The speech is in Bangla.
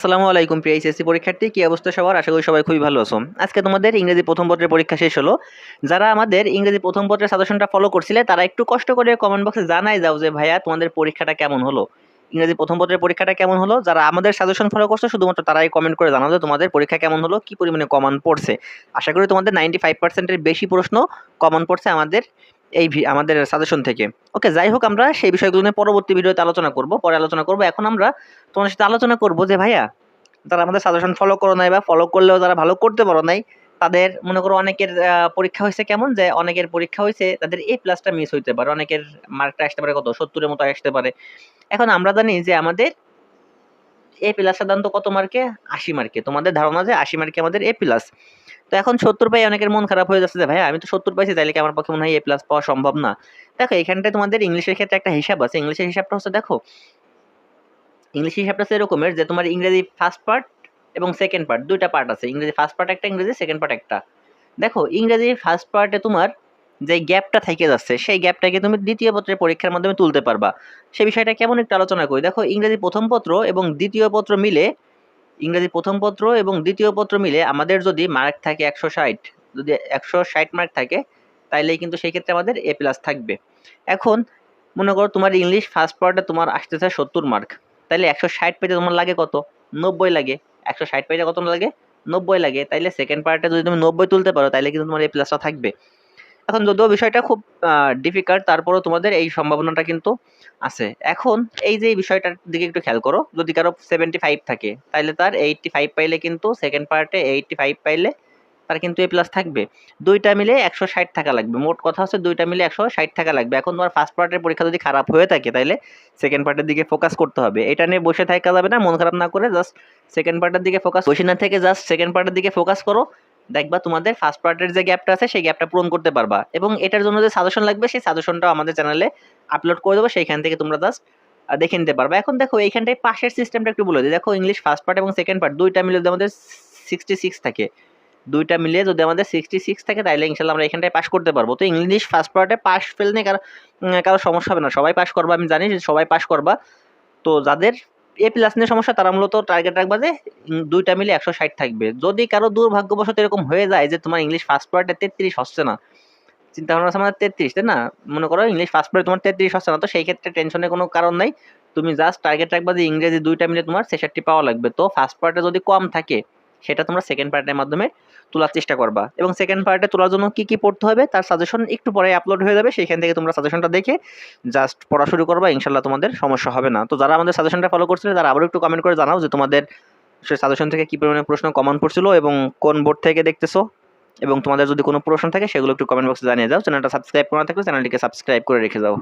আসসালামু আলাইকুম প্রিয় এইচএসসি পরীক্ষার্থী, কি অবস্থা সবার? আশা করি সবাই খুবই ভালো আছো। আজকে তোমাদের ইংরেজি প্রথম পত্রের পরীক্ষা শেষ হলো। যারা আমাদের ইংরেজি প্রথম পত্রের সাজেশনটা ফলো করছিলে, তারা একটু কষ্ট করে কমেন্ট বক্সে জানাই যাও যে, ভাইয়া, তোমাদের পরীক্ষাটা কেমন হলো? ইংরেজি প্রথম পত্রের পরীক্ষাটা কেমন হলো? যারা আমাদের সাজেশন ফলো করছ, শুধুমাত্র তারাই কমেন্ট করে জানাও যে, তোমাদের পরীক্ষা কেমন হলো? কী পরিমাণে কমন পড়ছে? আশা করি তোমাদের নাইনটি ফাইভ পার্সেন্টের বেশি প্রশ্ন কমন পড়ছে আমাদের এই আমাদের সাজেশন থেকে। ওকে যাই হোক, আমরা সেই বিষয়গুলো নিয়ে পরবর্তী ভিডিওতে আলোচনা করব। পরে আলোচনা করব। এখন আমরা তোমাদের সাথে আলোচনা করব যে, ভাইয়া তারা আমাদের সাজেশন ফলো করো নাই বা ফলো করলেও তারা ভালো করতে পারো নাই, তাদের মনে করো অনেকের পরীক্ষা হয়েছে কেমন? যে, অনেকের পরীক্ষা হয়েছে, তাদের এ প্লাসটা মিস হইতে পারে। অনেকের মার্কটা আসতে পারে কত? সত্তরের মতো আসতে পারে। এখন আমরা জানি যে, আমাদের এ প্লাস সাধারণত কত মার্কে আশি মার্কে তোমাদের ধারণা যে, আশি মার্কে আমাদের এ প্লাস তো এখন সত্তর পাই অনেকের মন খারাপ হয়ে যাচ্ছে ভাই আমি তো সত্তর পাইছি, তাইলে কি আমার পক্ষে মনে হয় এ প্লাস পাওয়া সম্ভব না? দেখো, এখানটায় তোমাদের ইংলিশের ক্ষেত্রে একটা হিসাব আছে। ইংলিশের হিসাবটা হচ্ছে, দেখো, ইংলিশ হিসাবটা হচ্ছে এরকমের যে, তোমার ইংরেজি ফার্স্ট পার্ট এবং সেকেন্ড পার্ট দুইটা পার্ট আছে। ইংরেজি ফার্স্ট পার্ট একটা, ইংরেজি সেকেন্ড পার্ট একটা। দেখো, ইংরেজি ফার্স্ট পার্টে তোমার যে গ্যাপটা থেকে যাচ্ছে, সেই গ্যাপটাকে তুমি দ্বিতীয় পত্রের পরীক্ষার মাধ্যমে তুলতে পারবা। সে বিষয়টা কেমন একটু আলোচনা করি। দেখো, ইংরেজি প্রথম পত্র এবং দ্বিতীয় পত্র মিলে ইংরেজি প্রথম পত্র এবং দ্বিতীয় পত্র মিলে আমাদের যদি মার্ক থাকে একশো ষাট, যদি একশো ষাট মার্ক থাকে, তাইলেই কিন্তু সেই ক্ষেত্রে আমাদের এ প্লাস থাকবে। এখন মনে করো তোমার ইংলিশ ফার্স্ট পার্টে তোমার আসতেছে সত্তর মার্ক তাইলে একশো ষাট পেজে তোমার লাগে কত? নব্বই লাগে। একশো ষাট পেজে কত লাগে? নব্বই লাগে। তাইলে সেকেন্ড পার্টে যদি তুমি নব্বই তুলতে পারো, তাইলে কিন্তু তোমার এ প্লাসটা থাকবে। এখন যদিও বিষয়টা খুব ডিফিকাল্ট তারপরেও তোমাদের এই সম্ভাবনাটা কিন্তু আছে। এখন এই যে বিষয়টার দিকে একটু খেয়াল করো, যদি কারও সেভেন্টি ফাইভ থাকে তাহলে তার এইটটি ফাইভ পাইলে কিন্তু সেকেন্ড পার্টে এইটটি ফাইভ পাইলে তার কিন্তু এ প্লাস থাকবে। দুইটা মিলে একশো ষাট টাকা লাগবে। মোট কথা হচ্ছে দুইটা মিলে একশো ষাট টাকা লাগবে। এখন তোমার ফার্স্ট পার্টের পরীক্ষা যদি খারাপ হয়ে থাকে তাহলে সেকেন্ড পার্টের দিকে ফোকাস করতে হবে। এটা নিয়ে বসে থাকা যাবে না, মন খারাপ না করে জাস্ট সেকেন্ড পার্টের দিকে ফোকাস বসে না থেকে জাস্ট সেকেন্ড পার্টের দিকে ফোকাস করো। দেখবা তোমাদের ফার্স্ট পার্টের যে গ্যাপটা আছে, সেই গ্যাপটা পূরণ করতে পারবা। এবং এটার জন্য যে সাজেশন লাগবে, সেই সাজেশনটাও আমাদের চ্যানেলে আপলোড করে দেবো, সেইখান থেকে তোমরা জাস্ট দেখে নিতে পারবা। এখন দেখো, এইখানটায় পাশের সিস্টেমটা একটু বলে দিই। দেখো ইংলিশ ফার্স্ট পার্ট এবং সেকেন্ড পার্ট দুইটা মিলে যদি আমাদের সিক্সটি সিক্স থাকে, দুইটা মিলিয়ে যদি আমাদের সিক্সটি সিক্স থাকে তাহলে ইনশাল্লাহ আমরা এখানটায় পাস করতে পারব। তো ইংলিশ ফার্স্ট পার্টে পাস ফেল নিয়ে কারও কারও সমস্যা হবে না। সবাই পাস করবা, আমি জানি, সবাই পাস করবা। তো যাদের এ প্লাস নিয়ে সমস্যা, তারা মূলত টার্গেট রাখবা যে দুইটা মিলে একশো ষাট থাকবে। যদি কারও দুর্ভাগ্যবশত এরকম হয়ে যায় যে, তোমার ইংলিশ ফার্স্ট পার্টে তেত্রিশ হচ্ছে না চিন্তা ভাবনা আছে আমাদের তেত্রিশ, তাই না? মনে করো ইংলিশ ফার্স্ট পার্টে তোমার তেত্রিশ হচ্ছে না, তো সেই ক্ষেত্রে টেনশনের কোনো কারণ নাই। তুমি জাস্ট টার্গেট রাখবা যে, ইংরেজি দুইটা মিলে তোমার ছেষট্টি পাওয়া লাগবে। তো ফার্স্ট পার্টে যদি কম থাকে সেটা তোমরা সেকেন্ড পার্টের মাধ্যমে তোলার চেষ্টা করবা। এবং সেকেন্ড পার্টে তোলার জন্য কি কি পড়তে হবে তার সাজেশন একটু পরে আপলোড হয়ে যাবে সেইখান থেকে তোমরা সাজেশনটা দেখে জাস্ট পড়া শুরু করবা ইনশাল্লাহ তোমাদের সমস্যা হবে না। তো যারা আমাদের সাজেশনটা ফলো করছিলে, তারা আবারও একটু কমেন্ট করে জানাও যে তোমাদের সে সাজেশন থেকে কী পরিমাণে প্রশ্ন কমন পড়ছিল এবং কোন বোর্ড থেকে দেখতেছো। এবং তোমাদের যদি কোনো প্রশ্ন থাকে, সেগুলো একটু কমেন্ট বক্সে জানিয়ে দাও। চ্যানেলটা সাবস্ক্রাইব করা থাকলে চ্যানেলটিকে সাবস্ক্রাইব করে রেখে দাও।